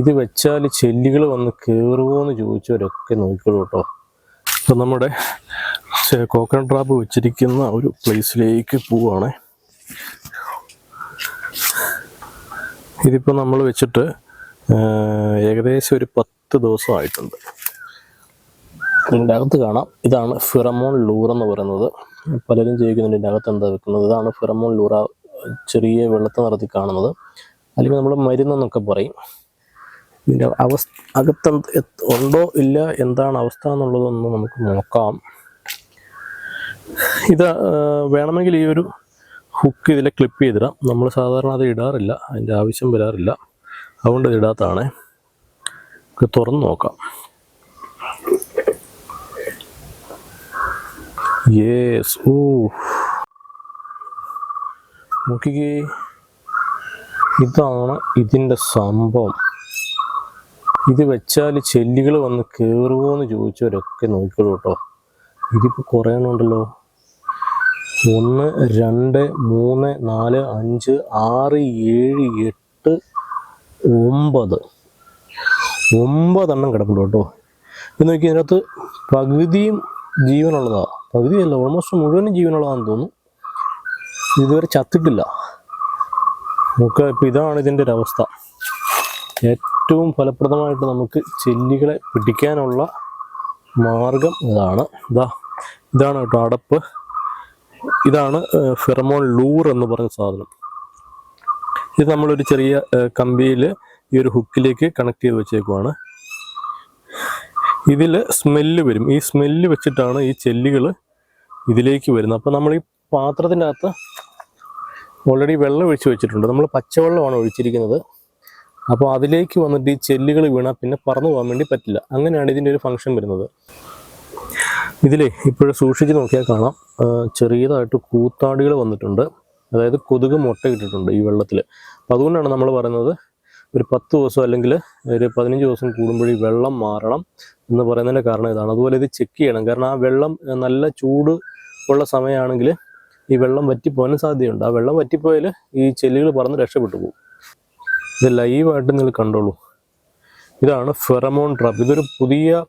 ഇത് വെച്ചാൽ ചെല്ലികൾ വന്ന് കയറുമോ എന്ന് ചോദിച്ചവരൊക്കെ നോക്കിക്കോളൂ കേട്ടോ. ഇപ്പം നമ്മുടെ കോക്കനട്ട് ട്രാപ്പ് വെച്ചിരിക്കുന്ന ഒരു പ്ലേസിലേക്ക് പോവാണ്. ഇതിപ്പോൾ നമ്മൾ വെച്ചിട്ട് ഏകദേശം ഒരു പത്ത് ദിവസമായിട്ടുണ്ട് ഇതിന്റെ അകത്ത് കാണാം. ഇതാണ് ഫിറമോൺ ലൂർ എന്ന് പറയുന്നത്. പലരും ചോദിക്കുന്നുണ്ട് ഇതിന്റെ അകത്ത് എന്താ വെക്കുന്നത്. ഇതാണ് ഫിറമോൺ ലൂറ ചെറിയ വെള്ളത്തെ നിറത്തിൽ കാണുന്നത്. അല്ലെങ്കിൽ നമ്മൾ മരുന്നെന്നൊക്കെ പറയും. ഇതിന്റെ അവസ്ഥ അകത്ത് ഉണ്ടോ ഇല്ല എന്താണ് അവസ്ഥ എന്നുള്ളതൊന്ന് നമുക്ക് നോക്കാം. ഇത് വേണമെങ്കിൽ ഈ ഒരു ഹുക്ക് ഇതിൽ ക്ലിപ്പ് ചെയ്തിടാം. നമ്മൾ സാധാരണ അത് ഇടാറില്ല അതിന്റെ ആവശ്യം വരാറില്ല. അതുകൊണ്ട് ഇത് ഇടാത്തതാണേ. നമുക്ക് തുറന്ന് നോക്കാം. യേസ് ഓ നോക്കിക്കേ. ഇതാണ് ഇതിന്റെ സംഭവം. ഇത് വെച്ചാൽ ചെല്ലികൾ വന്ന് കയറുമോ എന്ന് ചോദിച്ചവരൊക്കെ നോക്കിക്കോളൂ കേട്ടോ. ഇതിപ്പോൾ കുറേ ഉണ്ടല്ലോ. ഒന്ന് രണ്ട് മൂന്ന് നാല് അഞ്ച് ആറ് ഏഴ് എട്ട് ഒമ്പത്. ഒമ്പതെണ്ണം കിടപ്പുണ്ട് കേട്ടോ. ഇത് നോക്കി ഇതിനകത്ത് പകുതിയും ജീവനുള്ളതാണ് പകുതിയല്ല ഓൾമോസ്റ്റ് മുഴുവനും ജീവനുള്ളതാണെന്ന് തോന്നുന്നു. ഇതുവരെ ചത്തിട്ടില്ല. നമുക്ക് ഇപ്പം ഇതാണ് ഇതിന്റെ ഒരു അവസ്ഥ ഏറ്റവും ഫലപ്രദമായിട്ട് നമുക്ക് ചെല്ലികളെ പിടിക്കാനുള്ള മാർഗം ഇതാണ്. ഇതാ ഇതാണ് കേട്ടോ അടപ്പ്. ഇതാണ് ഫെറമോൺ ലൂർ എന്ന് പറഞ്ഞ സാധനം. ഇത് നമ്മളൊരു ചെറിയ കമ്പിയിൽ ഈ ഒരു ഹുക്കിലേക്ക് കണക്ട് ചെയ്ത് വെച്ചേക്കുവാണ്. ഇതിൽ സ്മെല്ല് വരും. ഈ സ്മെല്ല് വെച്ചിട്ടാണ് ഈ ചെല്ലികൾ ഇതിലേക്ക് വരുന്നത്. അപ്പോൾ നമ്മൾ ഈ പാത്രത്തിന്റെ അകത്ത് ഓൾറെഡി വെള്ളം ഒഴിച്ച് വെച്ചിട്ടുണ്ട്. നമ്മൾ പച്ചവെള്ളമാണ് ഒഴിച്ചിരിക്കുന്നത്. അപ്പോൾ അതിലേക്ക് വന്നിട്ട് ഈ ചെല്ലുകൾ വീണാൽ പിന്നെ പറന്നു പോകാൻ വേണ്ടി പറ്റില്ല. അങ്ങനെയാണ് ഇതിന്റെ ഒരു ഫംഗ്ഷൻ വരുന്നത്. ഇതിലേ ഇപ്പോഴും സൂക്ഷിച്ച് നോക്കിയാൽ കാണാം. ചെറിയതായിട്ട് കൂത്താടികൾ വന്നിട്ടുണ്ട്. അതായത് കൊതുക് മുട്ട ഇട്ടിട്ടുണ്ട് ഈ വെള്ളത്തിൽ അപ്പം അതുകൊണ്ടാണ് നമ്മൾ പറയുന്നത് ഒരു പത്ത് ദിവസം അല്ലെങ്കിൽ ഒരു പതിനഞ്ച് ദിവസം കൂടുമ്പോൾ വെള്ളം മാറണം എന്ന് പറയുന്നതിന്റെ കാരണം ഇതാണ്. അതുപോലെ ഇത് ചെക്ക് ചെയ്യണം. കാരണം ആ വെള്ളം നല്ല ചൂട് ഉള്ള സമയമാണെങ്കിൽ ഈ വെള്ളം വറ്റിപ്പോകാനും സാധ്യതയുണ്ട്. ആ വെള്ളം വറ്റിപ്പോയാൽ ഈ ചെല്ലുകൾ പറന്ന് രക്ഷപ്പെട്ടു പോകും. ഇത് ലൈവായിട്ട് നിങ്ങൾ കണ്ടോളൂ. ഇതാണ് ഫെറമോൺ ട്രാപ്പ്. ഇതൊരു പുതിയ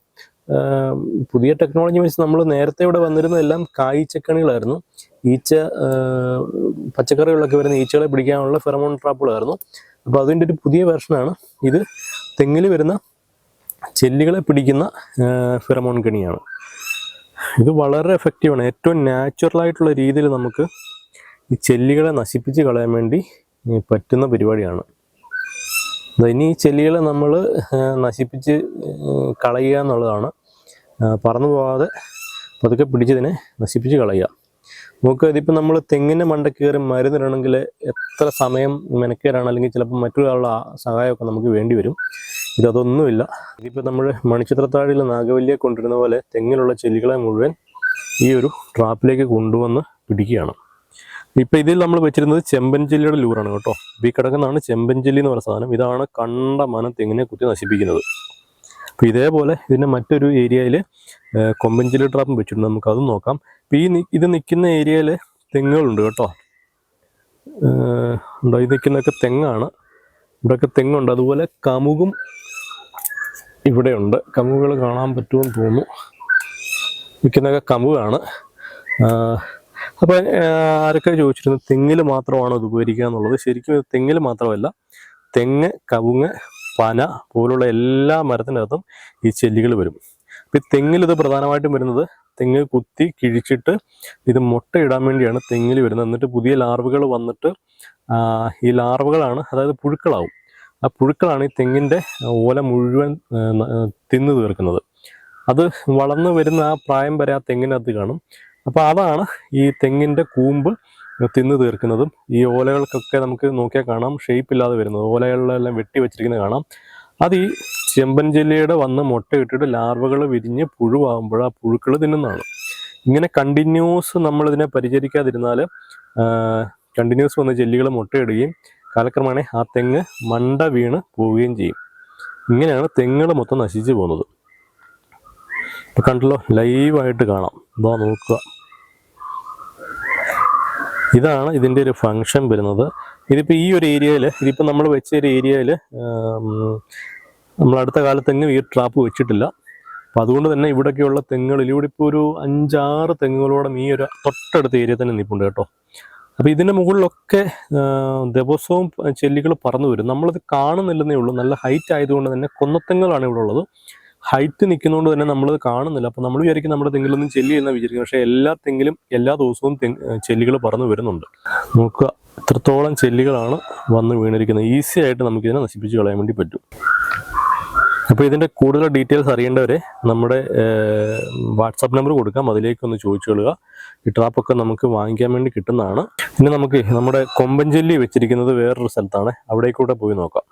പുതിയ ടെക്നോളജി വെച്ച് നമ്മൾ നേരത്തെ ഇവിടെ വന്നിരുന്നതെല്ലാം കായ്ച്ചക്കണികളായിരുന്നു. ഈച്ച പച്ചക്കറികളൊക്കെ വരുന്ന ഈച്ചകളെ പിടിക്കാനുള്ള ഫെറമോൺ ട്രാപ്പുകളായിരുന്നു. അപ്പോൾ അതിന്റെ ഒരു പുതിയ വേർഷനാണ് ഇത്. തെങ്ങിൽ വരുന്ന ചെല്ലികളെ പിടിക്കുന്ന ഫെറമോൺ കെണിയാണ്. ഇത് വളരെ എഫക്റ്റീവാണ് ഏറ്റവും നാച്ചുറലായിട്ടുള്ള രീതിയിൽ നമുക്ക് ഈ ചെല്ലികളെ നശിപ്പിച്ച് കളയാൻ വേണ്ടി പറ്റുന്ന പരിപാടിയാണ്. ഇനി ചെല്ലികളെ നമ്മൾ നശിപ്പിച്ച് കളയുക എന്നുള്ളതാണ്. പറന്നു പോകാതെ പതുക്കെ പിടിച്ചതിനെ നശിപ്പിച്ച് കളയുക. നമുക്ക് ഇതിപ്പോൾ നമ്മൾ തെങ്ങിന്റെ മണ്ട കയറി മരുന്നിടണമെങ്കിൽ എത്ര സമയം മെനക്കേടാണ് അല്ലെങ്കിൽ ചിലപ്പോൾ മറ്റൊരാളുടെ സഹായമൊക്കെ നമുക്ക് വേണ്ടി വരും. ഇതൊന്നുമില്ല. ഇതിപ്പോൾ നമ്മൾ മണിച്ചിത്രത്താഴിൽ നാഗവല്ലിയെ കൊണ്ടിരുന്ന പോലെ തെങ്ങിലുള്ള ചെല്ലികളെ മുഴുവൻ ഈ ഒരു ട്രാപ്പിലേക്ക് കൊണ്ടുവന്ന് പിടിക്കുകയാണ്. ഇപ്പം ഇതിൽ നമ്മൾ വെച്ചിരുന്നത് ചെമ്പൻചില്ലിയുടെ ലൂറാണ് കേട്ടോ. ഈ കിടക്കുന്നതാണ് ചെമ്പൻചില്ലി എന്ന് പറയുന്ന സാധനം. ഇതാണ് കണ്ട മനം തെങ്ങിനെ കുത്തി നശിപ്പിക്കുന്നത്. അപ്പോൾ ഇതേപോലെ ഇതിന്റെ മറ്റൊരു ഏരിയയിൽ കൊമ്പൻചില്ലി ട്രാപ്പും വെച്ചിട്ടുണ്ട്. നമുക്ക് അതും നോക്കാം. ഇപ്പം ഈ ഇത് നിൽക്കുന്ന ഏരിയയിൽ തെങ്ങുകളുണ്ട് കേട്ടോ. ഉണ്ടോ? ഇത് നിൽക്കുന്നതൊക്കെ തെങ്ങാണ്. ഇവിടെയൊക്കെ തെങ്ങുണ്ട്. അതുപോലെ കമുകും ഇവിടെയുണ്ട്. കമുകുകൾ കാണാൻ പറ്റുമെന്ന് തോന്നുന്നു. നിൽക്കുന്നതൊക്കെ കമുകാണ്. അപ്പോൾ ആരൊക്കെ ചോദിച്ചിരുന്നു തെങ്ങിൽ മാത്രമാണോ ഇത് ഉപകരിക്കുക എന്നുള്ളത്. ശരിക്കും ഇത് തെങ്ങിൽ മാത്രമല്ല തെങ്ങ് കവുങ്ങ് പന പോലുള്ള എല്ലാ മരത്തിനകത്തും ഈ ചെല്ലികൾ വരും. അപ്പം ഈ തെങ്ങിൽ ഇത് പ്രധാനമായിട്ടും വരുന്നത് തെങ്ങ് കുത്തി കിഴിച്ചിട്ട് ഇത് മുട്ട ഇടാൻ വേണ്ടിയാണ് തെങ്ങിൽ വരുന്നത്. എന്നിട്ട് പുതിയ ലാർവുകൾ വന്നിട്ട് ഈ ലാർവുകളാണ് അതായത് പുഴുക്കളാവും. ആ പുഴുക്കളാണ് ഈ തെങ്ങിന്റെ ഓല മുഴുവൻ തിന്നു തീർക്കുന്നത്. അത് വളർന്നു വരുന്ന ആ പ്രായം വരെ ആ തെങ്ങിനകത്ത് കാണും. അപ്പോൾ അതാണ് ഈ തെങ്ങിന്റെ കൂമ്പ് തിന്നു തീർക്കുന്നതും. ഈ ഓലകൾക്കൊക്കെ നമുക്ക് നോക്കിയാൽ കാണാം ഷേപ്പ് ഇല്ലാതെ വരുന്നത്. ഓലകളിലെല്ലാം വെട്ടി വെച്ചിരിക്കുന്നത് കാണാം. അത് ഈ ചെമ്പൻ ജെല്ലിയുടെ വന്ന് മുട്ടയിട്ടിട്ട് ലാർവകൾ വിരിഞ്ഞ് പുഴുവാകുമ്പോൾ ആ പുഴുക്കൾ തിന്നുന്നതാണ്. ഇങ്ങനെ കണ്ടിന്യൂസ് നമ്മൾ ഇതിനെ പരിചരിക്കാതിരുന്നാൽ കണ്ടിന്യൂസ് വന്ന് ജെല്ലികൾ മുട്ടയിടുകയും കാലക്രമേണ ആ തെങ്ങ് മണ്ട വീണ് പോവുകയും ചെയ്യും. ഇങ്ങനെയാണ് തെങ്ങുകൾ മൊത്തം നശിച്ചു പോകുന്നത്. കണ്ടല്ലോ ലൈവായിട്ട് കാണാം. ഇതാ നോക്കുക. ഇതാണ് ഇതിന്റെ ഒരു ഫങ്ഷൻ വരുന്നത്. ഇതിപ്പോൾ ഈ ഒരു ഏരിയയിൽ ഇതിപ്പോൾ നമ്മൾ വെച്ച ഒരു ഏരിയയിൽ നമ്മൾ അടുത്ത കാലത്തെങ്ങും ഈ ട്രാപ്പ് വെച്ചിട്ടില്ല. അപ്പം അതുകൊണ്ട് തന്നെ ഇവിടെയൊക്കെയുള്ള തെങ്ങുകളിൽ ഇവിടെ ഇപ്പോൾ ഒരു അഞ്ചാറ് തെങ്ങുകളോളം ഈ ഒരു തൊട്ടടുത്ത ഏരിയ തന്നെ നിൽപ്പുണ്ട് കേട്ടോ. അപ്പോൾ ഇതിന്റെ മുകളിലൊക്കെ ദിവസവും ചെല്ലികൾ പറന്നു വരും. നമ്മളത് കാണുന്നില്ലെന്നേ ഉള്ളൂ. നല്ല ഹൈറ്റ് ആയതുകൊണ്ട് തന്നെ കൊന്നത്തെങ്ങുകളാണ് ഇവിടെ ഉള്ളത്. ഹൈറ്റ് നിൽക്കുന്നതുകൊണ്ട് തന്നെ നമ്മൾ കാണുന്നില്ല. അപ്പോൾ നമ്മൾ വിചാരിക്കും നമ്മുടെ തെങ്ങിലൊന്നും ചെല്ലി എന്ന് പക്ഷേ എല്ലാ തെങ്ങിലും എല്ലാ ദിവസവും ചെല്ലികൾ പറന്നു വരുന്നുണ്ട്. നമുക്ക് എത്രത്തോളം ചെല്ലികളാണ് വന്ന് വീണിരിക്കുന്നത്. ഈസി ആയിട്ട് നമുക്കിതിനെ നശിപ്പിച്ച് കളയാൻ വേണ്ടി പറ്റും. അപ്പോൾ ഇതിന്റെ കൂടുതൽ ഡീറ്റെയിൽസ് അറിയേണ്ടവരെ നമ്മുടെ വാട്സാപ്പ് നമ്പർ കൊടുക്കാം. അതിലേക്ക് ഒന്ന് ചോദിച്ചു കൊള്ളുക. ഈ ട്രാപ്പൊക്കെ നമുക്ക് വാങ്ങിക്കാൻ വേണ്ടി കിട്ടുന്നതാണ്. പിന്നെ നമുക്ക് നമ്മുടെ കൊമ്പൻ ചെല്ലി വെച്ചിരിക്കുന്നത് വേറൊരു സ്ഥലത്താണ്. അവിടേക്കൂടെ പോയി നോക്കാം.